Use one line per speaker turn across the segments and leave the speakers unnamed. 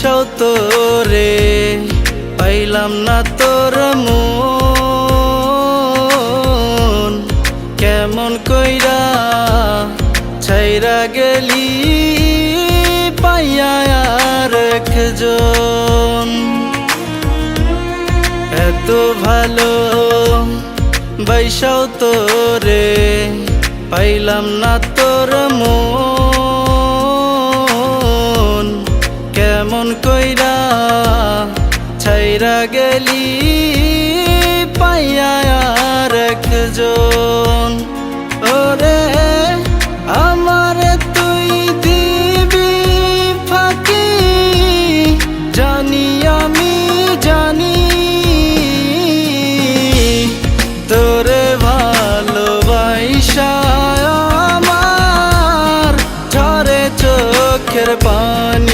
বাইসাও তোরে, পাইলাম না তোর মন। কেমন কইরা ছাইরা গেলি, পাইয়া একজন। এত ভালো বাইসাও তোরে, পাইলাম না তোর মন। কেমন কইরা ছাইরা গেলি, পাইয়া আর একজন। ওরে, আমার তুই দিবি ফাঁকি, জানি আমি জানি। তোরে ভালোবাসা আমার, ঝরে চোখের পানি।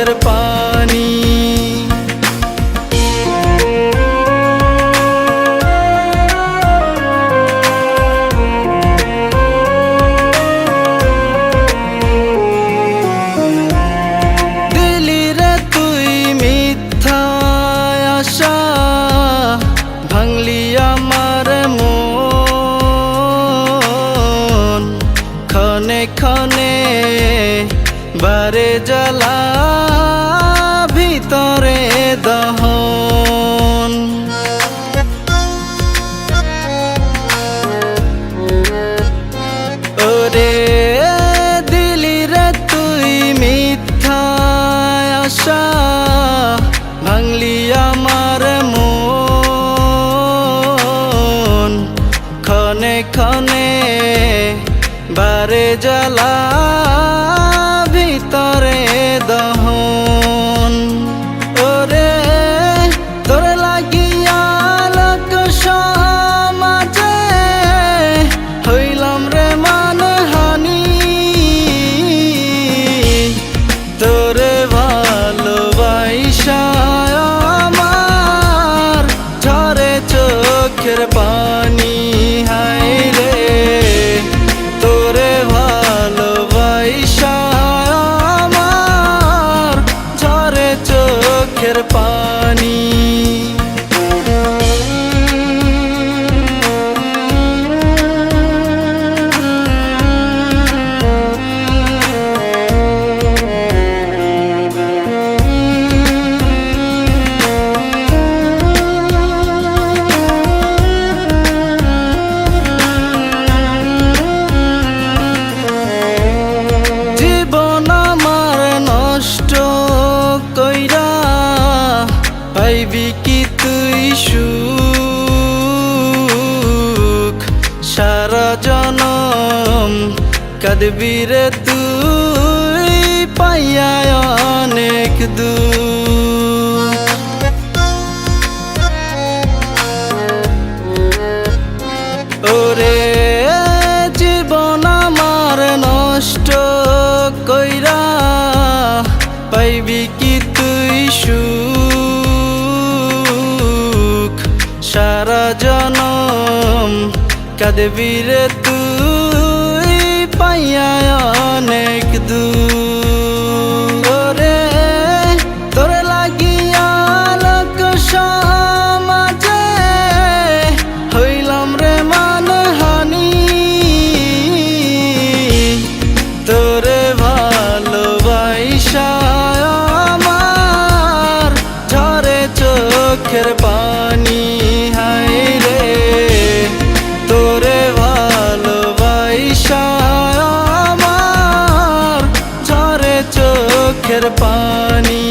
চোখের পানি। ক্ষণে ক্ষণে বারে জ্বালা আশা ভাঙলি আমার মন। ক্ষণে বারে জ্বালা চোখের পানি কাঁদবি রে তুই পাইয়া অনেক দুঃখ ওরে জীবন আমার নষ্ট কইরা পাইবি কি তুই সুখ সারা জনম কাঁদবি রে তুই পাইয়া অনেক চোখের পানি